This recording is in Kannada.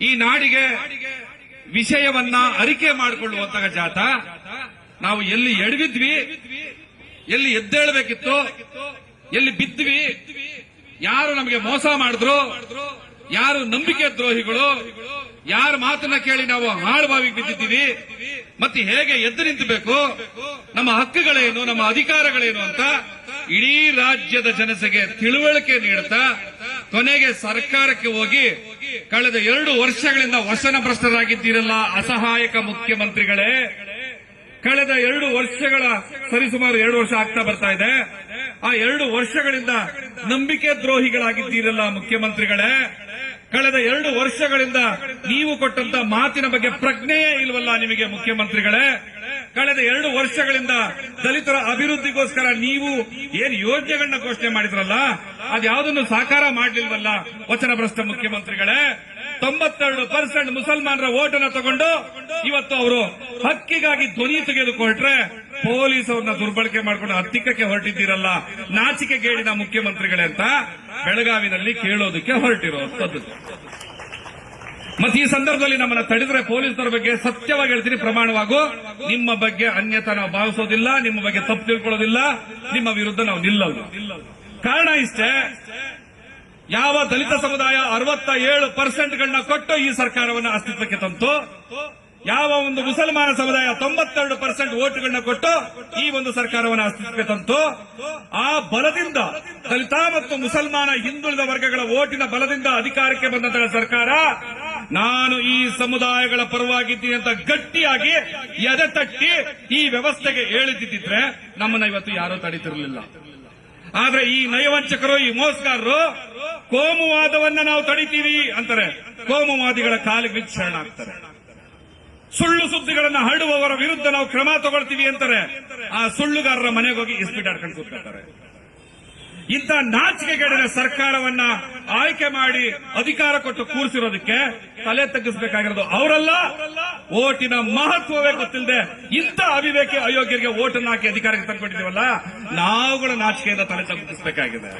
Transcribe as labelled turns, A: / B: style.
A: ಈ ನಾಡಿಗೆ ವಿಷಯವನ್ನ ಅರಿಕೆ ಮಾಡಿಕೊಳ್ಳುವಂತಹ ಜಾತ. ನಾವು ಎಲ್ಲಿ ಎಡವಿದ್ವಿ, ಎಲ್ಲಿ ಎದ್ದೇಳಬೇಕಿತ್ತು, ಎಲ್ಲಿ ಬಿದ್ವಿ ಯಾರು ನಮಗೆ ಮೋಸ ಮಾಡಿದ್ರು, ಯಾರು ನಂಬಿಕೆ ದ್ರೋಹಿಗಳು, ಯಾರ ಮಾತನ್ನ ಕೇಳಿ ನಾವು ಹಾಳುಬಾವಿಗೆ ಬಿದ್ದಿದ್ದೀವಿ, ಮತ್ತೆ ಹೇಗೆ ಎದ್ದು ನಿಂತಬೇಕು, ನಮ್ಮ ಹಕ್ಕುಗಳೇನು, ನಮ್ಮ ಅಧಿಕಾರಗಳೇನು ಅಂತ ಇಡೀ ರಾಜ್ಯದ ಜನತೆಗೆ ತಿಳುವಳಿಕೆ ನೀಡುತ್ತಾ, ಕೊನೆಗೆ ಸರ್ಕಾರಕ್ಕೆ ಹೋಗಿ ಕಳೆದ ಎರಡು ವರ್ಷಗಳಿಂದ ವಚನಭ್ರಷ್ಟರಾಗಿದ್ದೀರಲ್ಲ ಅಸಹಾಯಕ ಮುಖ್ಯಮಂತ್ರಿಗಳೇ. ಕಳೆದ ಎರಡು ವರ್ಷಗಳ ಸರಿಸುಮಾರು ಎರಡು ವರ್ಷ ಆಗ್ತಾ ಬರ್ತಾ ಇದೆ. ಆ ಎರಡು ವರ್ಷಗಳಿಂದ ನಂಬಿಕೆ ದ್ರೋಹಿಗಳಾಗಿದ್ದೀರಲ್ಲ, ಮುಖ್ಯಮಂತ್ರಿಗಳೇ. ಕಳೆದ ಎರಡು ವರ್ಷಗಳಿಂದ ನೀವು ಕೊಟ್ಟಂತ ಮಾತಿನ ಬಗ್ಗೆ ಪ್ರಜ್ಞೆಯೇ ಇಲ್ವಲ್ಲ ನಿಮಗೆ, ಮುಖ್ಯಮಂತ್ರಿಗಳೇ. ಕಳೆದ ಎರಡು ವರ್ಷಗಳಿಂದ ದಲಿತರ ಅಭಿವೃದ್ಧಿಗೋಸ್ಕರ ನೀವು ಏನು ಯೋಜನೆಗಳನ್ನ ಘೋಷಣೆ ಮಾಡಿದ್ರಲ್ಲ ಅದ್ಯಾವುದನ್ನು ಸಾಕಾರ ಮಾಡಲಿಲ್ವಲ್ಲ? ವಚನಭ್ರಷ್ಟ ಮುಖ್ಯಮಂತ್ರಿಗಳೇ, ತೊಂಬತ್ತೆರಡು ಪರ್ಸೆಂಟ್ ಮುಸಲ್ಮಾನರ ಓಟನ್ನ ತಗೊಂಡು ಇವತ್ತು ಅವರು ಹಕ್ಕಿಗಾಗಿ ಧ್ವನಿ ತೆಗೆದುಕೊಟ್ರೆ ಪೊಲೀಸ್ ಅವ್ರನ್ನ ದುರ್ಬಳಕೆ ಮಾಡಿಕೊಂಡು ಹತ್ತಿಕ್ಕಕ್ಕೆ ಹೊರಟಿದ್ದೀರಲ್ಲ? ನಾಚಿಕೆಗೇಡಿನ ಮುಖ್ಯಮಂತ್ರಿಗಳೇ ಅಂತ ಬೆಳಗಾವಿನಲ್ಲಿ ಕೇಳೋದಕ್ಕೆ ಹೊರಟಿರುವಂತದ್ದು ಮತ್ತೆ ಈ ಸಂದರ್ಭದಲ್ಲಿ ನಮ್ಮನ್ನ ತಡೆದ್ರೆ ಪೊಲೀಸರ ಬಗ್ಗೆ ಸತ್ಯವಾಗಿ ಹೇಳ್ತೀನಿ. ಪ್ರಮಾಣವಾಗು. ನಿಮ್ಮ ಬಗ್ಗೆ ಅನ್ಯತ ನಾವು ಭಾವಿಸೋದಿಲ್ಲ, ನಿಮ್ಮ ಬಗ್ಗೆ ತಪ್ಪು ತಿಳ್ಕೊಳ್ಳೋದಿಲ್ಲ, ನಿಮ್ಮ ವಿರುದ್ಧ ನಾವು ನಿಲ್ಲಲ್ಲ ಕಾರಣ ಇಷ್ಟೇ, ಯಾವ ದಲಿತ ಸಮುದಾಯ ಅರವತ್ತ ಏಳು ಪರ್ಸೆಂಟ್ಗಳನ್ನ ಕೊಟ್ಟು ಈ ಸರ್ಕಾರವನ್ನು ಅಸ್ತಿತ್ವಕ್ಕೆ ತಂತು, ಯಾವ ಒಂದು ಮುಸಲ್ಮಾನ ಸಮುದಾಯ ತೊಂಬತ್ತೆರಡು ಪರ್ಸೆಂಟ್ ಓಟ್ಗಳನ್ನ ಕೊಟ್ಟು ಈ ಒಂದು ಸರ್ಕಾರವನ್ನು ಅಸ್ತಿತ್ವಕ್ಕೆ ತಂತು, ಆ ಬಲದಿಂದ ದಲಿತ ಮತ್ತು ಮುಸಲ್ಮಾನ ಹಿಂದುಳಿದ ವರ್ಗಗಳ ಓಟಿನ ಬಲದಿಂದ ಅಧಿಕಾರಕ್ಕೆ ಬಂದಂತಹ ಸರ್ಕಾರ, ನಾನು ಈ ಸಮುದಾಯಗಳ ಪರವಾಗಿದ್ದೀನಿ ಅಂತ ಗಟ್ಟಿಯಾಗಿ ಎದೆ ತಟ್ಟಿ ಈ ವ್ಯವಸ್ಥೆಗೆ ಹೇಳಿದ್ದಿದ್ರೆ ನಮ್ಮನ್ನ ಇವತ್ತು ಯಾರೂ ತಡೀತಿರಲಿಲ್ಲ. ಆದ್ರೆ ಈ ನಯವಂಚಕರು, ಈ ಮೋಸಗಾರರು ಕೋಮುವಾದವನ್ನ ನಾವು ತಡಿತೀವಿ ಅಂತಾರೆ. ಕೋಮುವಾದಿಗಳ ಕಾಲಿಗೆ ಬಿದ್ದು ಶರಣಾಗ್ತಾರೆ ಸುಳ್ಳು ಸುದ್ದಿಗಳನ್ನ ಹರಡುವವರ ವಿರುದ್ಧ ನಾವು ಕ್ರಮ ತಗೊಳ್ತೀವಿ ಅಂತಾರೆ. ಆ ಸುಳ್ಳುಗಾರರ ಮನೆಗೆ ಹೋಗಿ ಇಸ್ಪಿಟ್ ಆಡ್ಕೊಂಡು ಕೂತ್ಕೊಳ್ತಾರೆ. ಇಂಥ ನಾಚಿಕೆಗೇಡಿನ ಸರ್ಕಾರವನ್ನ ಆಯ್ಕೆ ಮಾಡಿ ಅಧಿಕಾರ ಕೊಟ್ಟು ಕೂರಿಸಿರೋದಕ್ಕೆ ತಲೆ ತಗ್ಗಿಸಬೇಕಾಗಿರೋದು ಅವರಲ್ಲ. ಓಟಿನ ಮಹತ್ವವೇ ಗೊತ್ತಿಲ್ಲದೆ ಇಂಥ ಅವಿವೇಕಿ ಅಯೋಗ್ಯರಿಗೆ ಓಟನ್ನು ಹಾಕಿ ಅಧಿಕಾರಕ್ಕೆ ತಂದ್ಕೊಂಡಿದ್ದೀವಲ್ಲ ನಾವುಗಳ ನಾಚಿಕೆಯಿಂದ ತಲೆ ತಗ್ಗಿಸಬೇಕಾಗಿದೆ.